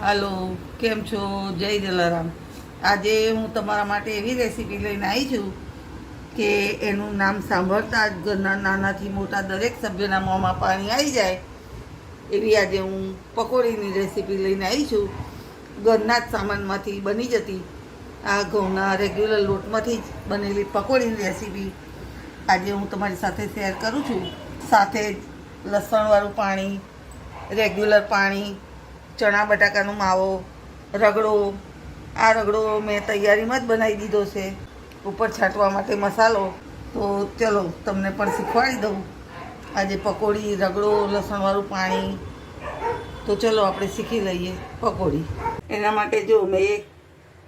હાલો, કેમ છો? જય જલારામ. આજે હું તમારા માટે એવી રેસીપી લઈને આવી છું કે એનું નામ સાંભળતા જ ઘરના નાનાથી મોટા દરેક સભ્યના મોંમાં પાણી આવી જાય. એવી આજે હું પકોડીની રેસીપી લઈને આવી છું. ઘરના જ સામાનમાંથી બની જતી આ ઘઉંના રેગ્યુલર લોટમાંથી જ બનેલી પકોડીની રેસીપી આજે હું તમારી સાથે શેર કરું છું. સાથે જ લસણવાળું પાણી રેગ્યુલર પાણી ચણા બટાકાનો માવો, રગડો, આ રગડો મેં તૈયારીમાં જ બનાવી દીધો છે. ઉપર છાંટવા માટે મસાલો. તો ચલો, તમને પણ શીખવાડી દઉં. આજે પકોડી, રગડો, લસણવાળું પાણી. તો ચલો, આપણે શીખી લઈએ પકોડી. એના માટે જો મેં એક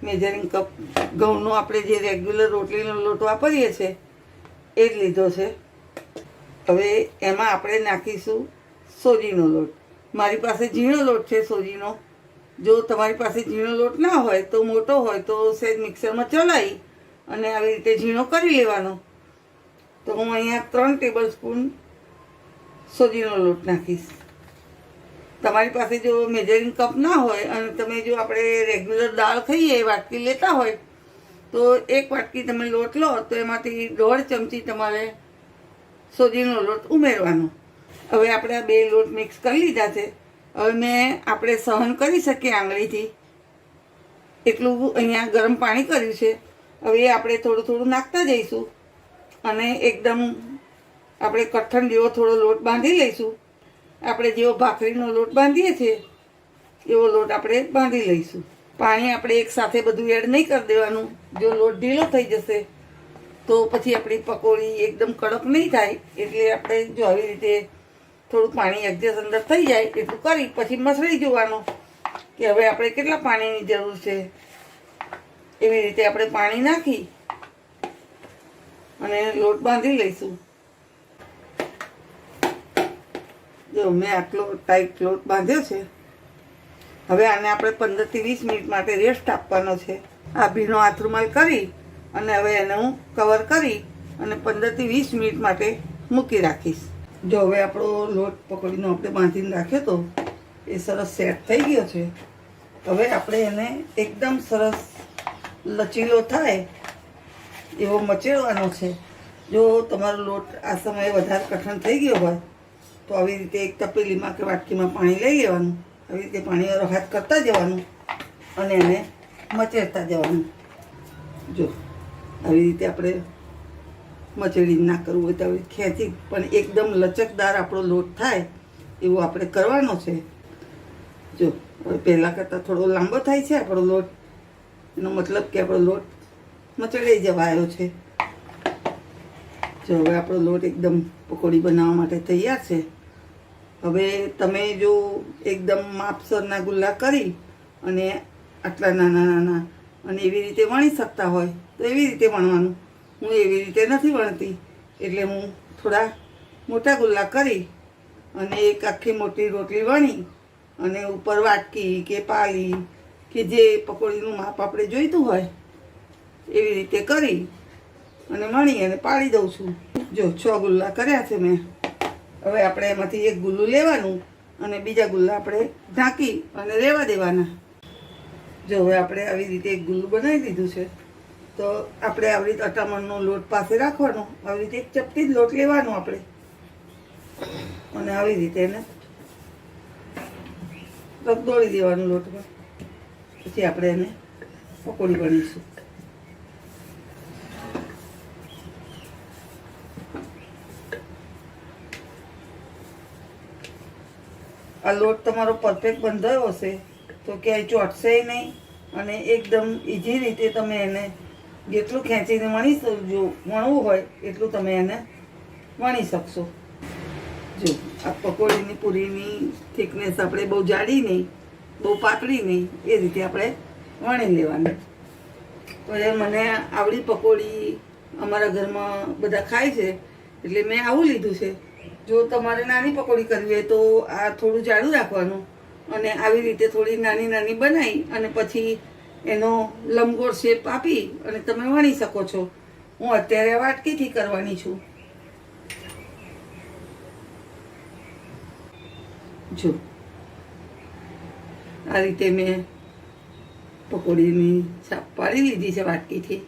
મેજરિંગ કપ ઘઉંનો આપણે જે રેગ્યુલર રોટલીનો લોટ વાપરીએ છીએ એ જ લીધો છે. હવે એમાં આપણે નાખીશું સોજીનો લોટ. મારી પાસે ઝીણો લોટ છે સોજીનો. જો તમારી પાસે ઝીણો લોટ ના હોય, તો મોટો હોય, તો સહેજ મિક્સરમાં ચલાવી અને આવી રીતે ઝીણો કરી લેવાનો. તો હું અહીંયા ત્રણ ટેબલ સ્પૂન સોજીનો લોટ નાખીશ. તમારી પાસે જો મેજરિંગ કપ ના હોય અને તમે જો આપણે રેગ્યુલર દાળ ખાઈએ, વાટકી લેતા હોય, તો એક વાટકી તમે લોટ લો, તો એમાંથી દોઢ ચમચી તમારે સોજીનો લોટ ઉમેરવાનો. હવે આપણે બે લોટ મિક્સ કરી લીધા છે. હવે મેં આપણે સહન કરી શકીએ આંગળીથી. એટલું અહીંયા ગરમ પાણી કર્યું છે. હવે આપણે થોડું થોડું નાખતા જઈશું. અને એકદમ આપણે કઠણ જેવો થોડો લોટ બાંધી લઈશું. આપણે જેવો ભાખરીનો લોટ બાંધીએ છીએ, એવો લોટ આપણે બાંધી લઈશું. પાણી આપણે એકસાથે બધું એડ નહીં કરી દેવાનું. જો લોટ ઢીલો થઈ જશે, તો પછી આપણી પકોડી એકદમ કડક નહીં થાય. એટલે આપણે જો આવી રીતે થોડું પાણી એડજસ્ટ અંદર થઈ જાય એટલું કરી, પછી મસળી જોવાનું કે હવે આપણે કેટલા પાણીની જરૂર છે. એવી રીતે આપણે પાણી નાખી અને લોટ બાંધી લઈશું. જો મેં આટલો ટાઈટ લોટ બાંધ્યો છે, હવે આને આપણે પંદરથી વીસ મિનિટ માટે રેસ્ટ આપવાનો છે. આ ભીનો આથરૂમાલ કરી અને હવે એને હું કવર કરી અને પંદરથી વીસ મિનિટ માટે મૂકી રાખીશ. જો હવે આપણો લોટ પકડીનો આપણે બાંધીને રાખ્યો તો એ સરસ સેટ થઈ ગયો છે. હવે આપણે એને એકદમ સરસ લચીલો થાય એવો મચેડવાનો છે. જો તમારો લોટ આ સમયે વધારે કઠણ થઈ ગયો હોય, તો આવી રીતે એક તપેલીમાં કે વાટકીમાં પાણી લઈ લેવાનું. આવી રીતે પાણી હાથ કરતા જવાનું અને એને મચેડતા જવાનું. જો, આવી રીતે આપણે મચેડી ના કરવું હોય તો ખેંચી, પણ એકદમ લચકદાર આપણો લોટ થાય એવું આપણે કરવાનો છે. જો, હવે પહેલાં કરતાં થોડો લાંબો થાય છે આપણો લોટ. એનો મતલબ કે આપણો લોટ મચડાઈ જવા આવ્યો છે. જો, હવે આપણો લોટ એકદમ પકોડી બનાવવા માટે તૈયાર છે. હવે તમે જો એકદમ માપસરના ગુલ્લા કરી અને આટલા નાના નાના અને એવી રીતે વણી શકતા હોય તો એવી રીતે વણવાનું. હું એવી રીતે નથી વણતી. એટલે હું થોડા મોટા ગુલ્લા કરી અને એક આખી મોટી રોટલી વણી અને ઉપર વાટકી કે પાલી કે જે પકોડીનું માપ આપણે જોઈતું હોય એવી રીતે કરી અને વણી અને પાડી દઉં છું. જો, છ ગુલ્લા કર્યા છે મેં. હવે આપણે એમાંથી એક ગુલ્લું લેવાનું અને બીજા ગુલ્લા આપણે ઢાંકી અને રહેવા દેવાના. જો, હવે આપણે આવી રીતે એક ગુલ્લું બનાવી દીધું છે. તો આપણે આવી રીતે અટામણનો લોટ પાસે રાખવાનો. આવી રીતે એક ચપટી જ લોટ લેવાનો આપણે. અને આવી રીતે એને રગદોળી દેવાનું લોટમાં. પછી આપણે એને પકોડી બનીશું આ લોટ તમારો પરફેક્ટ બંધાયો હશે. તો ક્યાંય ચોટશે નહીં. અને એકદમ ઇઝી રીતે તમે એને જેટલું ખેંચીને વણી જો વણવું હોય એટલું તમે એને વણી શકશો. જો, આ પકોડીની પૂરીની થિકનેસ આપણે બહુ જાડી નહીં, બહુ પાતળી નહીં, એ રીતે આપણે વણી લેવાની. તો એ મને આવડી પકોડી અમારા ઘરમાં બધા ખાય છે, એટલે મેં આવું લીધું છે. જો તમારે નાની પકોડી કરવી હોય તો આ થોડું જાડું રાખવાનું અને આવી રીતે થોડી નાની નાની બનાવી અને પછી એનો લંબગોળ શેપ આપી અને તમે વણી શકો છો. હું અત્યારે વાટકીથી કરવાની છું. જો, આ રીતે મેં પકોડીની છાપ પાડી લીધી છે વાટકીથી.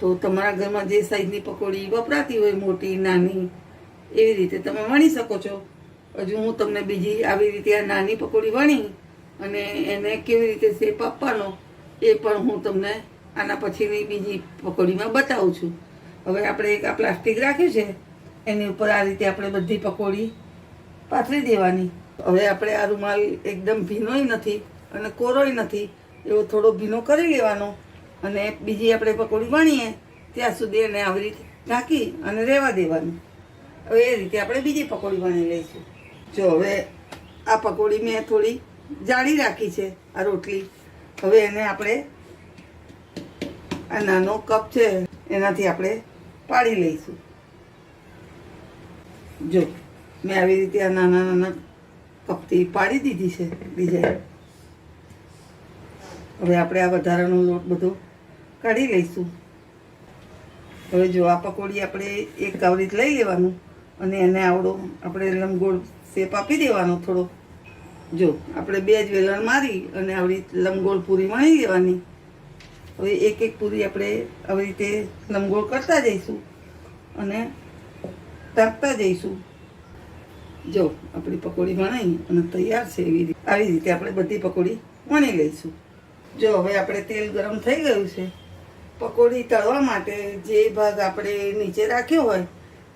તો તમારા ઘરમાં જે સાઈઝની પકોડી વપરાતી હોય, મોટી, નાની, એવી રીતે તમે વણી શકો છો. હજુ હું તમને બીજી આવી રીતે આ નાની પકોડી વણી અને એને કેવી રીતે શેપ આપવાનો એ પણ હું તમને આના પછીની બીજી પકોડીમાં બતાવું છું. હવે આપણે એક પ્લાસ્ટિક રાખ્યું છે, એની ઉપર આ રીતે આપણે બધી પકોડી પાથરી દેવાની. હવે આપણે આ રૂમાલ એકદમ ભીનોય નથી અને કોરોય નથી, એવો થોડો ભીનો કરી લેવાનો અને બીજી આપણે પકોડી વણીએ, ત્યાં સુધી એને આવી રીતે ઢાંકી અને રહેવા દેવાનું. હવે એ રીતે આપણે બીજી પકોડી વણી લઈશું. જો હવે આ પકોડી મેં થોડી જાળી રાખી છે, આ રોટલી. હવે એને આપણે આ નાનો કપ છે, એનાથી આપણે પાડી લઈશું. જો, મેં આવી રીતે આ નાના નાના કપથી પાડી દીધી છે ડિઝાઇન. હવે આપણે આ વધારાનો લોટ બધો કાઢી લઈશું. હવે જો આ પકોડી આપણે એક કાવરીત લઈ લેવાનું અને એને આવડો આપણે લંબગોળ શેપ આપી દેવાનો થોડો. જો, આપણે બે જ વેલણ મારી અને આવી લંબગોળ પૂરી વણી દેવાની. હવે એક એક પૂરી આપણે આવી રીતે લંબગોળ કરતા જઈશું અને તાપતા જઈશું. જો, આપણી પકોડી વણાઈ અને તૈયાર છે એવી રીતે. આવી રીતે આપણે બધી પકોડી વણી લઈશું. જો, હવે આપણે તેલ ગરમ થઈ ગયું છે. પકોડી તળવા માટે જે ભાગ આપણે નીચે રાખ્યો હોય,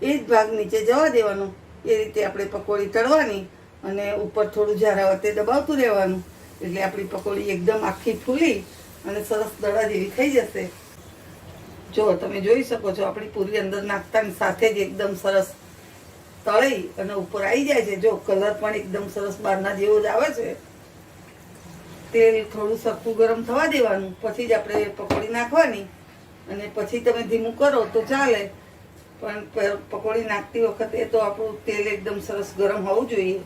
એ જ ભાગ નીચે જવા દેવાનો. એ રીતે આપણે પકોડી તળવાની અને ઉપર થોડું જ્યારે વતે દબાવતું રહેવાનું. એટલે આપણી પકોડી એકદમ આખી ફૂલી અને સરસ દડા જેવી થઈ જશે. જો, તમે જોઈ શકો છો, આપણી પૂરી અંદર નાખતાની સાથે જ એકદમ સરસ તળી અને ઉપર આવી જાય છે. જો, કલર પણ એકદમ સરસ બહારના જેવો જ આવે છે. તેલ થોડું સરખું ગરમ થવા દેવાનું. પછી જ આપણે પકોડી નાખવાની. અને પછી તમે ધીમું કરો તો ચાલે. પણ પકોડી નાખતી વખતે તો આપણું તેલ એકદમ સરસ ગરમ હોવું જોઈએ.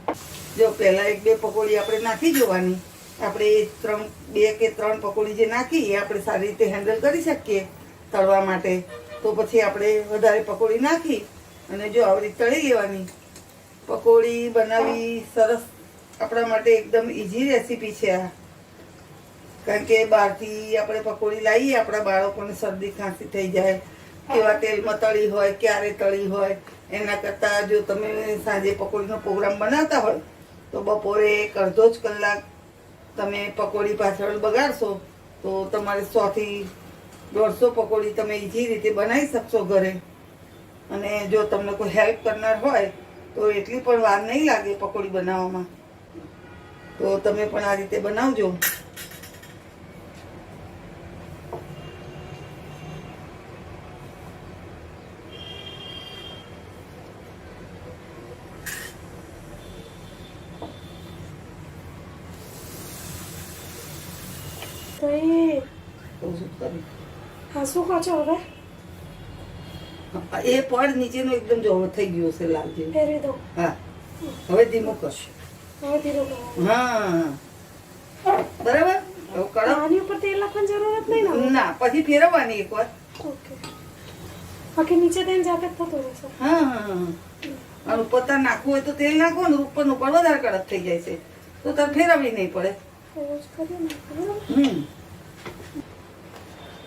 જો પહેલાં એક બે પકોડી આપણે નાખી જોવાની. આપણે ત્રણ, બે કે ત્રણ પકોડી જે નાખી, એ આપણે સારી રીતે હેન્ડલ કરી શકીએ તળવા માટે. તો પછી આપણે વધારે પકોડી નાખી અને જો આવી રીતે તળી લેવાની. પકોડી બનાવી સરસ આપણા માટે એકદમ ઇઝી રેસીપી છે આ. કારણ કે બહારથી આપણે પકોડી લાવીએ, આપણા બાળકોને શરદી ખાંસી થઈ જાય કેવા તેલમાં તળી હોય, ક્યારે તળી હોય, એના કરતાં જો તમે સાંજે પકોડીનો પ્રોગ્રામ બનાવતા હોય, તો બપોરે એક અડધો જ કલાક તમે પકોડી પાછળ બગાડશો, તો તમારે સોથી દોઢસો પકોડી તમે ઈઝી રીતે બનાવી શકશો ઘરે. અને જો તમને કોઈ હેલ્પ કરનાર હોય, તો એટલી પણ વાર નહીં લાગે પકોડી બનાવવામાં. તો તમે પણ આ રીતે બનાવજો તો એ તો શું કરીએ? હા શું કહો છો હવે? એ પડ નીચેનો એકદમ જો થઈ ગયો છે લાલજી. ફેરવી દો. હા. હવે ધીમું કરશો. હવે ધીરું કરો. હા. બરાબર? હવે કરો. આની ઉપર તેલ નાખવાની જરૂરત નહીં ને પછી ફેરવવાની એકવાર. ઓકે. બાકી નીચે થઈને જાતે થતું રહેશે હા હા. અને ઉપર તાર નાખવું હોય તો તેલ નાખો ને ઉપરનું પણ વધારે કડક થઈ જાય છે. તો તાર ફેરવવી નહીં પડે. હમ.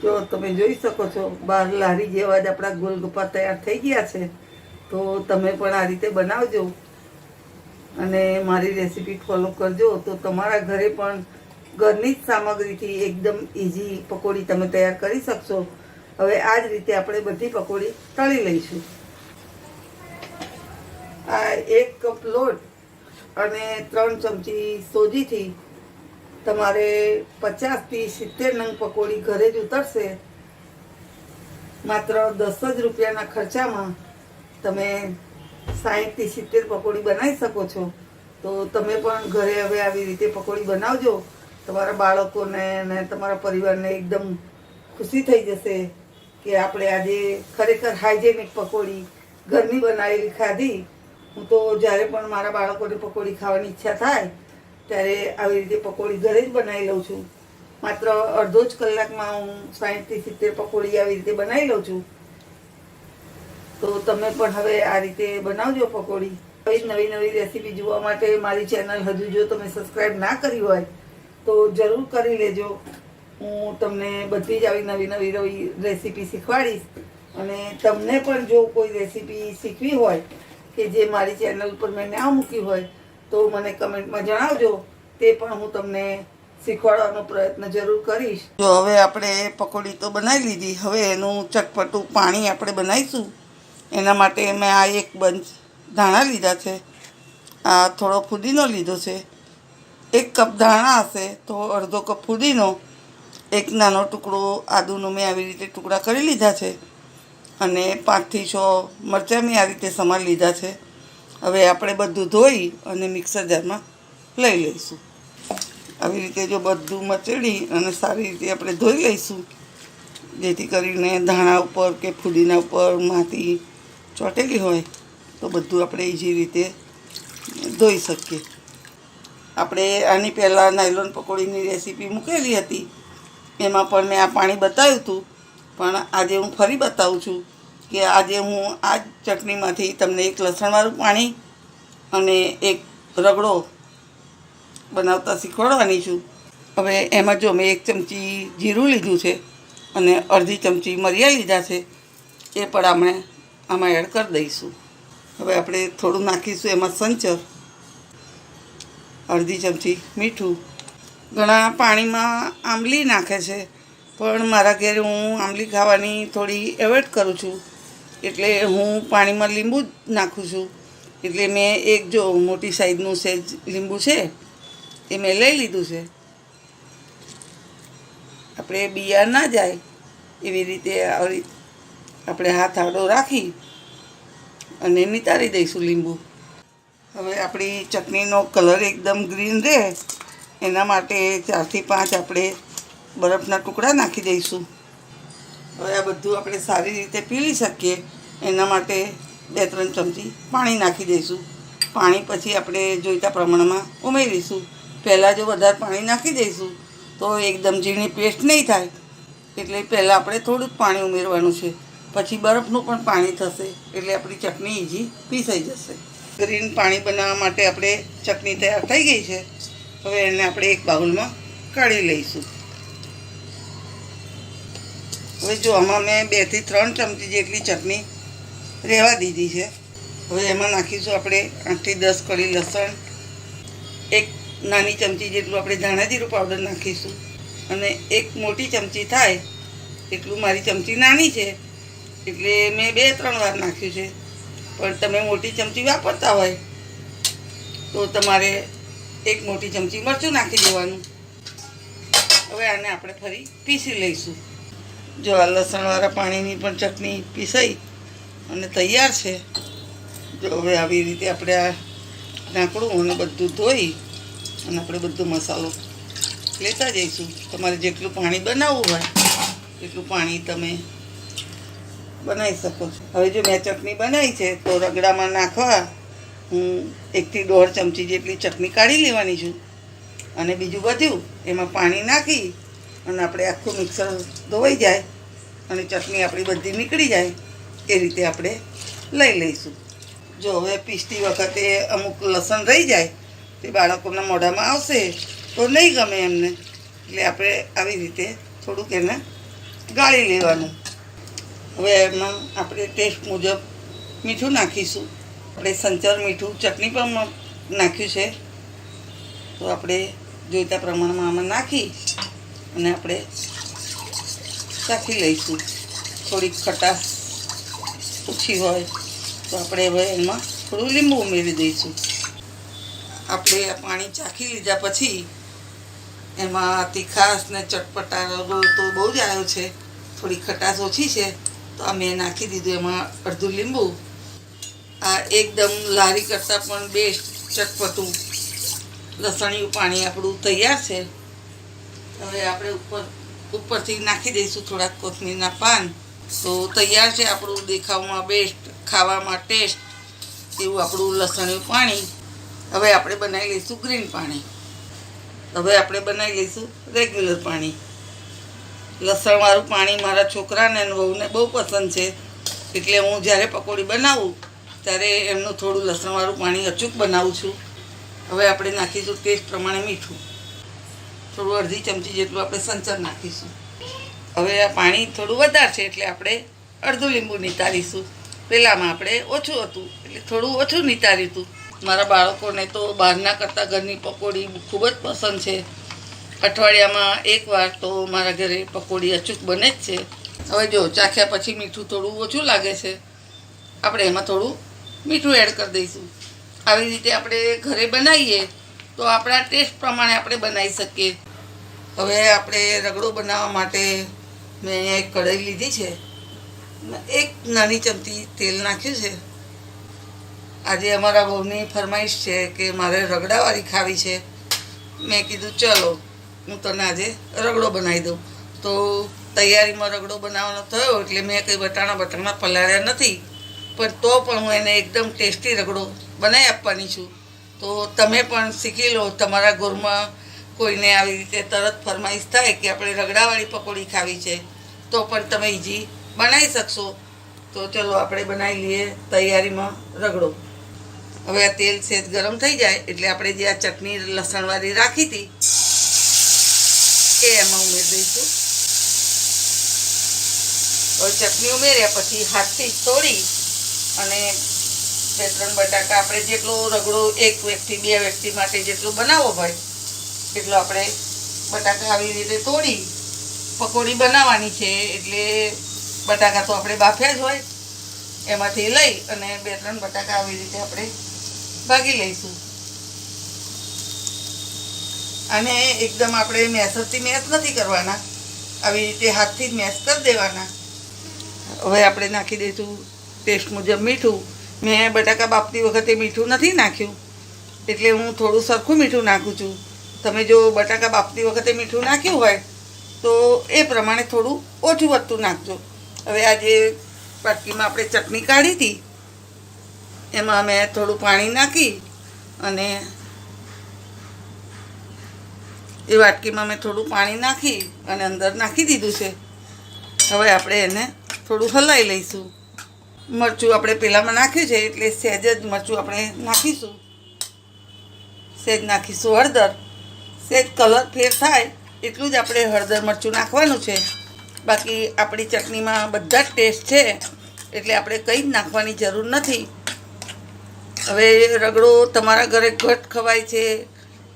જો તમે જોઈ શકો છો બહાર લારી જેવા જ આપણા ગોલગપ્પા તૈયાર થઈ ગયા છે. તો તમે પણ આ રીતે બનાવજો. અને મારી રેસીપી ફોલો કરજો. તો તમારા ઘરે પણ ઘરની જ સામગ્રીથી એકદમ ઇઝી પકોડી તમે તૈયાર કરી શકશો. હવે આ જ રીતે આપણે બધી પકોડી તળી લઈશું. આ એક કપ લોટ અને ત્રણ ચમચી સોજીથી તમારે પચાસથી સિત્તેર નંગ પકોડી ઘરે જ ઉતરશે. માત્ર દસ જ રૂપિયાના ખર્ચામાં તમે સાહીઠથી સિત્તેર પકોડી બનાવી શકો છો. તો તમે પણ ઘરે હવે આવી રીતે પકોડી બનાવજો. તમારા બાળકોને અને તમારા પરિવારને એકદમ ખુશી થઈ જશે કે આપણે આજે ખરેખર હાઇજેનિક પકોડી ઘરની બનાવેલી ખાધી. હું તો જ્યારે પણ મારા બાળકોને પકોડી ખાવાની ઈચ્છા થાય ત્યારે આવી રીતે પકોડી ઘરે જ બનાવી લઉં છું. માત્ર અડધો જ કલાકમાં હું સાહીઠથી સિત્તેર પકોડી આવી રીતે બનાવી લઉં છું. તો તમે પણ હવે આ રીતે બનાવજો પકોડી. આવી નવી નવી રેસીપી જોવા માટે મારી ચેનલ હજુ જો તમે સબસ્ક્રાઈબ ના કરી હોય, તો જરૂર કરી લેજો. હું તમને બધી જ આવી નવી નવી નવી રેસીપી શીખવાડીશ. અને તમને પણ જો કોઈ રેસીપી શીખવી હોય કે જે મારી ચેનલ પર મેં ના મૂકી હોય તો મને કમેન્ટમાં જણાવજો. તે પણ હું તમને શીખવાડવાનો પ્રયત્ન જરૂર કરીશ. જો હવે આપણે પકોડી તો બનાવી લીધી. હવે એનું ચટપટું પાણી આપણે બનાવીશું. એના માટે મેં આ એક બંચ ધાણા લીધા છે. આ થોડો ફુદીનો લીધો છે. એક કપ ધાણા હશે તો અડધો કપ ફુદીનો. એક નાનો ટુકડો આદુનો મેં આવી રીતે ટુકડા કરી લીધા છે. અને પાંચથી છ મરચાં મેં આ રીતે સમાર લીધા છે. હવે આપણે બધું ધોઈ અને મિક્સર જારમાં લઈ લઈશું. આવી રીતે જો બધું મચેડી અને સારી રીતે આપણે ધોઈ લઈશું, જેથી કરીને ધાણા ઉપર કે ફુદીના ઉપર માટી ચોટેલી હોય, તો બધું આપણે ઇઝી રીતે ધોઈ શકીએ. આપણે આની પહેલાં નાયલોન પકોડીની રેસીપી મૂકેલી હતી. એમાં પણ મેં આ પાણી બતાવ્યું હતું, પણ આજે હું ફરી બતાવું છું. કે આજે હું આ ચટણીમાંથી તમને એક લસણવાળું પાણી અને એક રગડો બનાવતા શીખવાડવાની છું. હવે એમાં જો મેં એક ચમચી જીરું લીધું છે અને અડધી ચમચી મરિયા લીધા છે, એ પણ આપણે આમાં એડ કરી દઈશું. હવે આપણે થોડું નાખીશું એમાં સંચર. અડધી ચમચી મીઠું. ઘણા પાણીમાં આંબલી નાખે છે, પણ મારા ઘેરે હું આંબલી ખાવાની થોડી એવોઇડ કરું છું. એટલે હું પાણીમાં લીંબુ જ નાખું છું. એટલે મેં એક જો મોટી સાઈઝનું સેજ લીંબુ છે, એ મેં લઈ લીધું છે. આપણે બિયા ના જાય એવી રીતે આવી આપણે હાથ આડો રાખી અને નિતારી દઈશું લીંબુ. હવે આપણી ચટણીનો કલર એકદમ ગ્રીન રહે. એના માટે ચારથી પાંચ આપણે બરફના ટુકડા નાખી દઈશું. હવે આ બધું આપણે સારી રીતે પીળી શકીએ, એના માટે બે ત્રણ ચમચી પાણી નાખી દઈશું. પાણી પછી આપણે જોઈતા પ્રમાણમાં ઉમેરીશું. પહેલાં જો વધારે પાણી નાખી દઈશું, તો એકદમ ઝીણી પેસ્ટ નહીં થાય. એટલે પહેલાં આપણે થોડું જ પાણી ઉમેરવાનું છે. પછી બરફનું પણ પાણી થશે, એટલે આપણી ચટણી ઇઝી પીસાઈ જશે. ગ્રીન પાણી બનાવવા માટે આપણે ચટણી તૈયાર થઈ ગઈ છે. હવે એને આપણે એક બાઉલમાં કાઢી લઈશું. હવે જો આમાં મેં બેથી ત્રણ ચમચી જેટલી ચટણી રહેવા દીધી છે. હવે એમાં નાખીશું આપણે આઠથી દસ કળી લસણ, એક નાની ચમચી જેટલું આપણે ધાણા જીરું પાવડર નાખીશું અને એક મોટી ચમચી થાય એટલું મારી ચમચી નાની છે એટલે મેં બે ત્રણ વાર નાખ્યું છે. પણ તમે મોટી ચમચી વાપરતા હોય તો તમારે એક મોટી ચમચી મરચું નાખી દેવાનું. હવે આને આપણે ફરી પીસી લઈશું. જો આ લસણવાળા પાણીની પણ ચટણી પીસાઈ અને તૈયાર છે જો હવે આવી રીતે આપણે આ ઢાંકણું અને બધું ધોઈ અને આપણે બધો મસાલો લેતા જઈશું. તમારે જેટલું પાણી બનાવવું હોય, એટલું પાણી તમે બનાવી શકો છો. હવે જો મેં ચટણી બનાવી છે, તો રગડામાં નાખવા હું એકથી દોઢ ચમચી જેટલી ચટણી કાઢી લેવાની છું. અને બીજું બધું એમાં પાણી નાખી અને આપણે આખું મિક્સર ધોવાઈ જાય અને ચટણી આપણી બધી નીકળી જાય એ રીતે આપણે લઈ લઈશું. જો હવે પીસતી વખતે અમુક લસણ રહી જાય, તે બાળકોના મોઢામાં આવશે તો નહીં ગમે એમને. એટલે આપણે આવી રીતે થોડુંક એને ગાળી લેવાનું. હવે એમાં આપણે ટેસ્ટ મુજબ મીઠું નાખીશું. આપણે સંચર મીઠું, ચટણી પણ નાખ્યું છે. તો આપણે જોઈતા પ્રમાણમાં આમાં નાખી અને આપણે ચાખી લઈશું. થોડીક ખટાશ ઓછી હોય તો આપણે હવે એમાં થોડું લીંબુ ઉમેરી દઈશું. આપણે પાણી ચાખી લીધા પછી એમાં તીખાશ ને ચટપટા તો બહુ જ આવ્યો છે. થોડી ખટાશ ઓછી છે તો આ મેં નાખી દીધું એમાં અડધું લીંબુ. આ એકદમ લારી કરતાં પણ બેસ્ટ ચટપટું. લસણિયું પાણી આપણું તૈયાર છે. હવે આપણે ઉપર, ઉપરથી નાખી દઈશું થોડાક કોથમીરના પાન. તો તૈયાર છે આપણું દેખાવમાં બેસ્ટ ખાવામાં ટેસ્ટ એવું આપણું લસણિયું પાણી. હવે આપણે બનાવી લઈશું ગ્રીન પાણી. હવે આપણે બનાવી લઈશું રેગ્યુલર પાણી. લસણવાળું પાણી મારા છોકરાને વહુને બહુ પસંદ છે. એટલે હું જ્યારે પકોડી બનાવું, ત્યારે એમનું થોડું લસણવાળું પાણી અચૂક બનાવું છું. હવે આપણે નાખીશું ટેસ્ટ પ્રમાણે મીઠું. થોડું અડધી ચમચી જેટલું આપણે સંચર નાખીશું. હવે આ પાણી થોડું વધારે છે એટલે આપણે અડધું લીંબુ નિતારીશું. પહેલાંમાં આપણે ઓછું હતું, એટલે થોડું ઓછું નિતાર્યું હતું. મારા બાળકોને તો બહારના કરતાં ઘરની પકોડી ખૂબ જ પસંદ છે. અઠવાડિયામાં એકવાર તો મારા ઘરે પકોડી અચૂક બને જ છે. હવે જો, ચાખ્યા પછી મીઠું થોડું ઓછું લાગે છે. આપણે એમાં થોડું મીઠું એડ કરી દઈશું. આવી રીતે આપણે ઘરે બનાવીએ તો આપણા ટેસ્ટ પ્રમાણે આપણે બનાવી શકીએ. હવે આપણે રગડો બનાવવા માટે મેં અહીંયા એક કઢાઈ લીધી છે. એક નાની ચમચી તેલ નાખ્યું છે. આજે અમારા બહુની ફરમાઈશ છે કે મારે રગડાવાળી ખાવી છે. મેં કીધું, ચલો, હું તને આજે રગડો બનાવી દઉં. તો તૈયારીમાં રગડો બનાવવાનો થયો એટલે મેં કંઈ બટાણા બટાણા પલાળ્યા નથી. પણ તો પણ હું એને એકદમ ટેસ્ટી રગડો બનાવી આપવાની છું. તો તમે પણ શીખી લો તમારા ઘરમાં કોઈને આવી રીતે તરત ફરમાઈશ થાય કે આપણે રગડાવાળી પકોડી ખાવી છે, તો પણ તમે ઈજી બનાવી શકશો. તો ચલો આપણે બનાવી લઈએ તૈયારીમાં રગડો. હવે આ તેલ સેજ ગરમ થઈ જાય, એટલે આપણે જે આ ચટણી લસણવાળી રાખી હતી, એ એમાં ઉમેરી દઈશું. હવે ચટણી ઉમેર્યા પછી હાથથી તોડી અને બે ત્રણ બટાકા આપણે જેટલો રગડો એક વ્યક્તિ, બે વ્યક્તિ માટે જેટલું બનાવવો હોય એટલો આપણે બટાકા આવી રીતે તોડી પકોડી બનાવવાની છે, એટલે બટાકા તો આપણે બાફ્યા જ હોય, એમાંથી લઈ અને બે ત્રણ બટાકા આવી રીતે આપણે ભાગી લઈશું. અને એકદમ આપણે મેસરથી મેસ નથી કરવાના, આવી રીતે હાથથી મેસ કરી દેવાના. હવે આપણે નાખી દઈશું ટેસ્ટ મુજબ મીઠું. મેં બટાકા બાફતી વખતે મીઠું નથી નાખ્યું, એટલે હું થોડું સરખું મીઠું નાખું છું. તમે જો બટાકા બાફતી વખતે મીઠું નાખ્યું હોય, તો એ પ્રમાણે થોડું ઓછું વધતું નાખજો. હવે આ જે વાટકીમાં આપણે ચટણી કાઢી હતી, એમાં મેં થોડું પાણી નાખી અને એ વાટકીમાં મેં થોડું પાણી નાખી અને અંદર નાખી દીધું છે. હવે આપણે એને થોડું હલાવી લઈશું. મરચું આપણે પહેલાંમાં નાખ્યું છે, એટલે સહેજ જ મરચું આપણે નાખીશું. સહેજ નાખીશું હળદર. સહેજ કલર ફેર થાય, એટલું જ આપણે હળદર મરચું નાખવાનું છે. બાકી આપણી ચટણીમાં બધા જ ટેસ્ટ છે, એટલે આપણે કંઈ જ નાખવાની જરૂર નથી. હવે રગડો તમારા ઘરે ઘટ ખવાય છે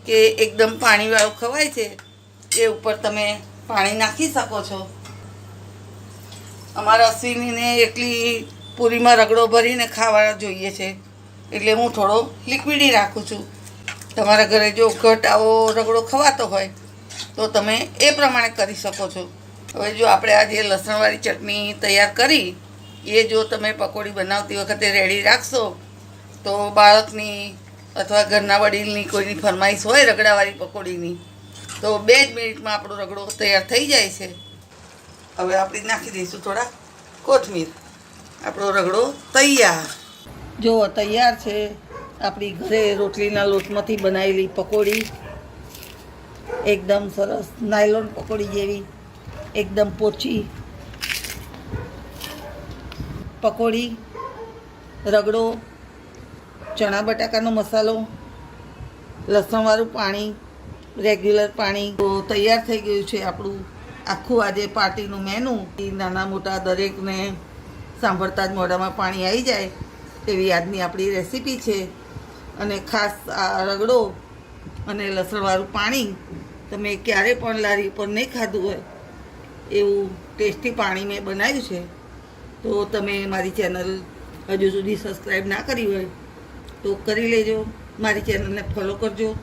કે એકદમ પાણીવાળો ખવાય છે, એ ઉપર તમે પાણી નાખી શકો છો. અમારા અશ્વિનીને એટલી પૂરીમાં રગડો ભરીને ખાવા જોઈએ છે, એટલે હું થોડો લિક્વિડી રાખું છું. તમારા ઘરે જો ઘટ રગડો ખવાતો હોય, તો તમે એ પ્રમાણે કરી શકો છો. હવે જો આપણે આ જે લસણવાળી ચટણી તૈયાર કરી, એ જો તમે પકોડી બનાવતી વખતે રેડી રાખશો, તો બાળકની અથવા ઘરના વડીલની કોઈની ફરમાઈશ હોય રગડાવાળી પકોડીની, તો બે જ મિનિટમાં આપણો રગડો તૈયાર થઈ જાય છે. હવે આપણે નાખી દઈશું થોડા કોથમીર. આપણો રગડો તૈયાર. જો તૈયાર છે આપણી ઘરે રોટલીના લોટમાંથી બનાવેલી પકોડી. એકદમ સરસ નાયલોન પકોડી જેવી, એકદમ પોચી પકોડી, રગડો, ચણા બટાકાનો મસાલો, લસણવાળું પાણી, રેગ્યુલર પાણી. તો તૈયાર થઈ ગયું છે આપણું આખું આજે પાર્ટીનું મેનુ. નાના મોટા દરેકને સાંભળતા જ મોઢામાં પાણી આવી જાય એવી આજની આપણી રેસીપી છે. અને ખાસ આ રગડો અને લસણવાળું પાણી તમે ક્યારે પણ લારી ઉપર નહીં ખાધું હોય, એવું ટેસ્ટી પાણી મેં બનાવ્યું છે, તો તમે મારી ચેનલ હજુ સુધી સબસ્ક્રાઈબ ના કરી હોય, તો કરી લેજો. મારી ચેનલને ફોલો કરજો,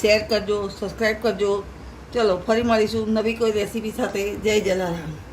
શેર કરજો સબસ્ક્રાઈબ કરજો. ચલો, ફરી મળીશું નવી કોઈ રેસીપી સાથે. જય જલારામ.